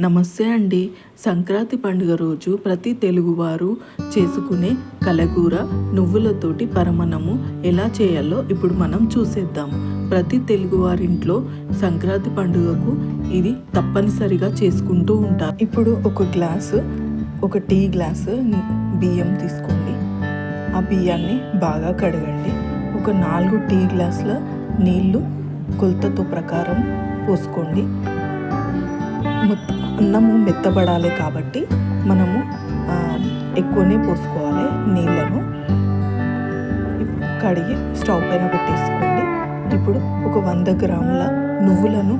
నమస్తే అండి. సంక్రాంతి పండుగ రోజు ప్రతి తెలుగువారు చేసుకునే కలగూర నువ్వులతోటి పరమణము ఎలా చేయాలో ఇప్పుడు మనం చూసేద్దాం. ప్రతి తెలుగువారింట్లో సంక్రాంతి పండుగకు ఇది తప్పనిసరిగా చేసుకుంటూ ఉంటారు. ఇప్పుడు ఒక గ్లాసు ఒక టీ గ్లాసు బియ్యం తీసుకోండి. ఆ బియ్యాన్ని బాగా కడగండి. ఒక నాలుగు టీ గ్లాసుల నీళ్ళు కొలతతో ప్రకారం పోసుకోండి. మొత్తం అన్నము మెత్తబడాలి కాబట్టి మనము ఎక్కువనే పోసుకోవాలి నీళ్ళను. కడిగి స్టవ్ పైన పెట్టేసుకోండి. ఇప్పుడు ఒక వంద గ్రాముల నువ్వులను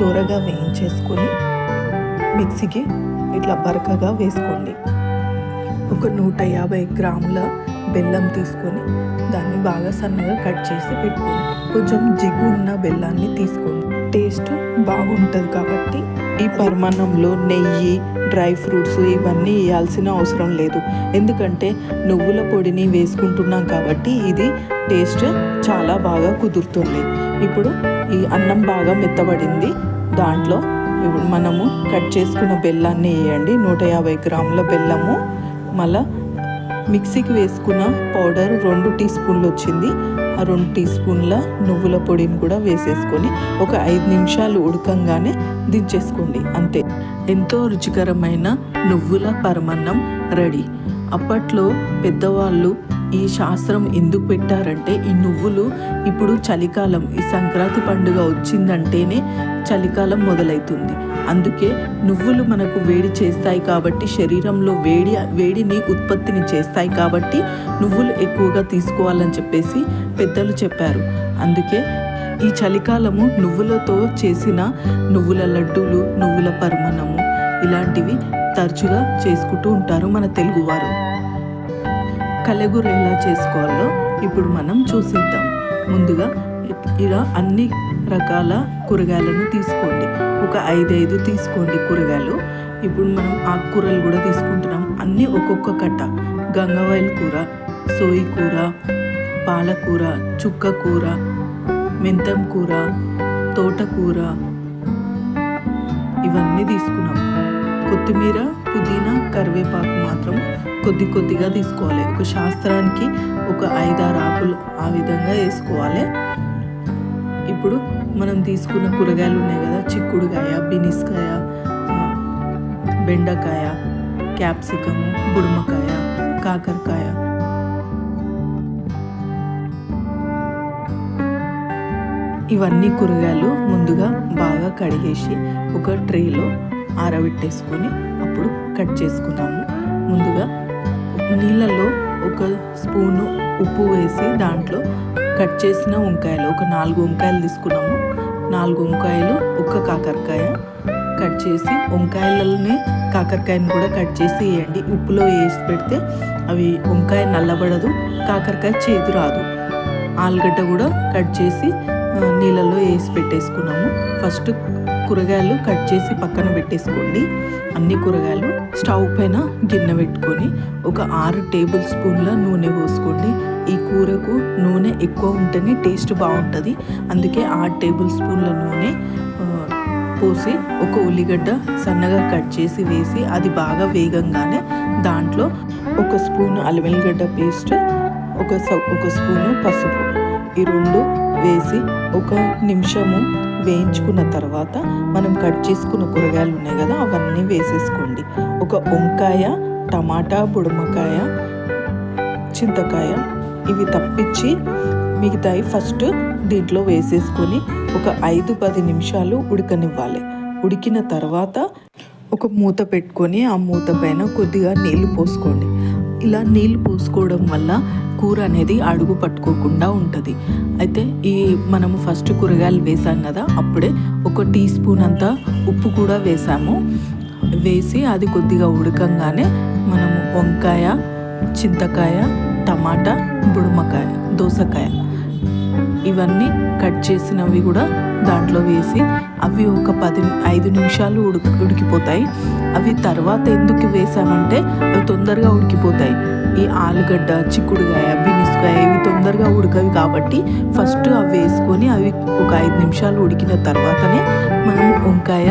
దూరగా వేయించేసుకొని మిక్సీకి ఇట్లా బరకగా వేసుకోండి. ఒక నూట యాభై గ్రాముల బెల్లం తీసుకొని దాన్ని బాగా సన్నగా కట్ చేసి పెట్టుకోండి. కొంచెం జిగు ఉన్న బెల్లాన్ని తీసుకోండి. టేస్ట్ బాగుంటుంది కాబట్టి ఈ పరిమాణంలో నెయ్యి డ్రై ఫ్రూట్స్ ఇవన్నీ వేయాల్సిన అవసరం లేదు. ఎందుకంటే నువ్వుల పొడిని వేసుకుంటున్నాం కాబట్టి ఇది టేస్ట్ చాలా బాగా కుదురుతుంది. ఇప్పుడు ఈ అన్నం బాగా మెత్తబడింది. దాంట్లో ఇప్పుడు మనము కట్ చేసుకున్న బెల్లాన్ని వేయండి. నూట యాభై గ్రాముల బెల్లము. మళ్ళా మిక్సీకి వేసుకున్న పౌడర్ రెండు టీ స్పూన్లు వచ్చింది. రెండు టీ స్పూన్ల నువ్వుల పొడిని కూడా వేసేసుకొని ఒక ఐదు నిమిషాలు ఉడకంగానే దించేసుకోండి అంతే. ఎంతో రుచికరమైన నువ్వుల పరమన్నం రెడీ. అప్పట్లో పెద్దవాళ్ళు ఈ శాస్త్రం ఎందుకు పెట్టారంటే ఈ నువ్వులు ఇప్పుడు చలికాలం ఈ సంక్రాంతి పండుగ వచ్చిందంటేనే చలికాలం మొదలవుతుంది అందుకే నువ్వులు మనకు వేడి చేస్తాయి కాబట్టి శరీరంలో వేడి వేడిని ఉత్పత్తిని చేస్తాయి కాబట్టి నువ్వులు ఎక్కువగా తీసుకోవాలని చెప్పేసి పెద్దలు చెప్పారు. అందుకే ఈ చలికాలము నువ్వులతో చేసిన నువ్వుల లడ్డూలు నువ్వుల పరమణము ఇలాంటివి తరచుగా చేసుకుంటూ ఉంటారు మన తెలుగువారు కలెగూర ఎలా చేసుకోవాలో ఇప్పుడు మనం చూసేద్దాం. ముందుగా ఇలా అన్ని రకాల కూరగాయలను తీసుకోండి. ఒక ఐదైదు తీసుకోండి కూరగాయలు. ఇప్పుడు మనం ఆకుకూరలు కూడా తీసుకుంటున్నాం. అన్నీ ఒక్కొక్క కట్ట. గంగవాయిల్ కూర సోయి కూర పాలకూర చుక్క కూర మెంతం కూర తోటకూర ఇవన్నీ తీసుకున్నాం. కొత్తిమీర పుదీనా కరివేపాకు మాత్రం కొద్ది కొద్దిగా తీసుకోవాలి. ఒక శాస్త్రానికి ఒక ఐదారు ఆకులు ఆ విధంగా వేసుకోవాలి. ఇప్పుడు మనం తీసుకున్న కూరగాయలు ఉన్నాయి కదా చిక్కుడుకాయ బినిస్కాయ బెండకాయ క్యాప్సికము బుడుమకాయ కాకరకాయ. ఇవన్నీ కూరగాయలు ముందుగా బాగా కడిగేసి ఒక ట్రేలో ఆరబెట్టేసుకొని అప్పుడు కట్ చేసుకున్నాము ముందుగా నీళ్ళల్లో ఒక స్పూను ఉప్పు వేసి దాంట్లో కట్ చేసిన వంకాయలు ఒక నాలుగు వంకాయలు తీసుకున్నాము. నాలుగు వంకాయలు ఒక కాకరకాయ కట్ చేసి వంకాయలని కాకరకాయని కూడా కట్ చేసి వేయండి. ఉప్పులో వేసి పెడితే అవి వంకాయ నల్లబడదు కాకరకాయ చేదు రాదు. ఆలుగడ్డ కూడా కట్ చేసి నీళ్ళలో వేసి పెట్టేసుకున్నాము. ఫస్ట్ కూరగాయలు కట్ చేసి పక్కన పెట్టేసుకోండి. అన్ని కూరగాయలు స్టవ్ పైన గిన్నె పెట్టుకొని ఒక ఆరు టేబుల్ స్పూన్ల నూనె పోసుకోండి. ఈ కూరకు నూనె ఎక్కువ ఉంటేనే టేస్ట్ బాగుంటుంది. అందుకే ఆరు టేబుల్ స్పూన్ల నూనె పోసి ఒక ఉల్లిగడ్డ సన్నగా కట్ చేసి వేసి అది బాగా వేగంగానే దాంట్లో ఒక స్పూన్ అల్లం పేస్ట్ ఒక ఒక స్పూను పసుపు. ఈ రెండు వేసి ఒక నిమిషము వేయించుకున్న తర్వాత మనం కట్ చేసుకున్న కూరగాయలు ఉన్నాయి కదా అవన్నీ వేసేసుకోండి. ఒక వంకాయ టమాటా బుడమకాయ చింతకాయ ఇవి తప్పించి మిగతాయి ఫస్ట్ దీంట్లో వేసేసుకొని ఒక ఐదు పది నిమిషాలు ఉడకనివ్వాలి. ఉడికిన తర్వాత ఒక మూత పెట్టుకొని ఆ మూత పైన కొద్దిగా నీళ్ళు పోసుకోండి. ఇలా నీళ్ళు పోసుకోవడం వల్ల కూర అనేది అడుగు పట్టుకోకుండా ఉంటుంది. అయితే ఈ మనము ఫస్ట్ కూరగాయలు వేసాం కదా అప్పుడే ఒక టీ స్పూన్ అంతా ఉప్పు కూడా వేసాము. వేసి అది కొద్దిగా ఉడకంగానే మనము వంకాయ చింతకాయ టమాటా బుడుమకాయ దోసకాయ ఇవన్నీ కట్ చేసినవి కూడా దాంట్లో వేసి అవి ఒక పది ఐదు నిమిషాలు ఉడికి ఉడికిపోతాయి. అవి తర్వాత ఎందుకు వేసామంటే అవి తొందరగా ఉడికిపోతాయి. ఈ ఆలుగడ్డ చిక్కుడుకాయ బినిస్కాయ ఇవి తొందరగా ఉడకవి కాబట్టి ఫస్ట్ అవి వేసుకొని అవి ఒక ఐదు నిమిషాలు ఉడికిన తర్వాతనే మనం వంకాయ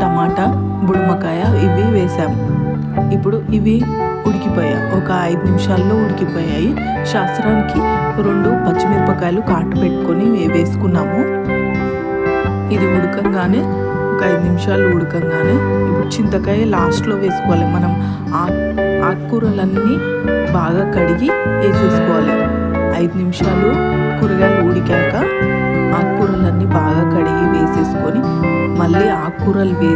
టమాటా బుడుమకాయ ఇవి వేసాం ఇప్పుడు ఇవి ఉడికిపోయాయి. ఒక ఐదు నిమిషాల్లో ఉడికిపోయాయి. శాస్త్రానికి రెండు పచ్చిమిరపకాయలు కాటు పెట్టుకొని వేసుకున్నాము. ఇది ఉడకంగానే ఒక ఐదు నిమిషాలు ఉడకంగానే. ఇప్పుడు చింతకాయ లాస్ట్లో వేసుకోవాలి. మనం ఆకు ఆకుకూరలన్నీ బాగా కడిగి వేసేసుకోవాలి. ఐదు నిమిషాలు కూరగాయలు ఉడికాక ఆకుకూరలన్నీ బాగా కడిగి మళ్ళీ ఆకుకూరలు వే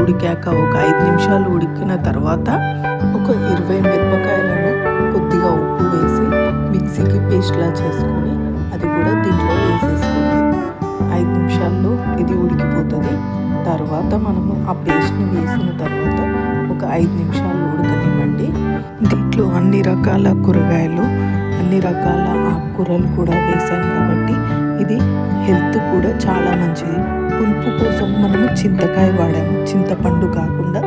ఉడికాక ఒక ఐదు నిమిషాలు ఉడికిన తర్వాత ఒక ఇరవై మిరపకాయలను కొద్దిగా ఉప్పు వేసి మిక్సీకి పేస్ట్లా చేసుకొని అది కూడా దీంట్లో వేసేసుకోండి ఐదు నిమిషాల్లో ఇది ఉడికిపోతుంది. తర్వాత మనము ఆ పేస్ట్ని వేసిన తర్వాత ఒక ఐదు నిమిషాలు దీంట్లో అన్ని రకాల కూరగాయలు అన్ని రకాల ఆకుకూరలు కూడా వేసాం కాబట్టి ఇది హెల్త్ కూడా చాలా మంచిది. పులుపు కోసం మనము చింతకాయ వాడాము. చింతపండు కాకుండా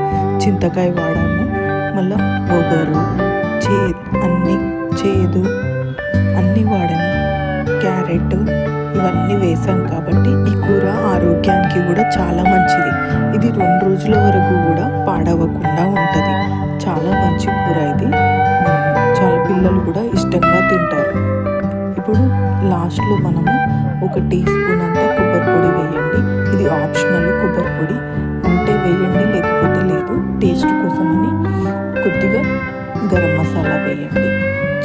చింతకాయ వాడాము. మళ్ళీ ఒగరు చే అన్ని చేదు అన్నీ వాడాము. క్యారెట్ ఇవన్నీ వేసాం కాబట్టి ఈ కూర ఆరోగ్యానికి కూడా చాలా మంచిది. ఇది రెండు రోజుల వరకు కూడా పాడవకుండా ఉంటుంది. చాలా మంచి కూర ఇది. తింటారు. ఇప్పుడు లాస్ట్లో మనము ఒక టీ స్పూన్ అంతా కొబ్బరి పొడి వేయండి. ఇది ఆప్షనల్ కొబ్బరి పొడి. ఉంటే వేయండి లేకపోతే లేదు. టేస్ట్ కోసమని కొద్దిగా గరం మసాలా వేయండి.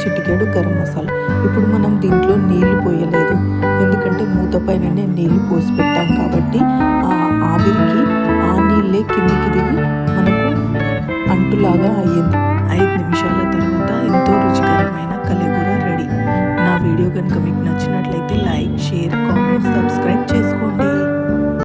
చిటికాడు గరం మసాలా. ఇప్పుడు మనం దీంట్లో నీళ్ళు పోయలేదు. ఎందుకంటే మూత పైననే నీళ్ళు పోసి పెట్టాం కాబట్టి ఆ ఆవిరికి ఆ నీళ్ళే కిందికి దిగి మనకు అంటులాగా అయ్యింది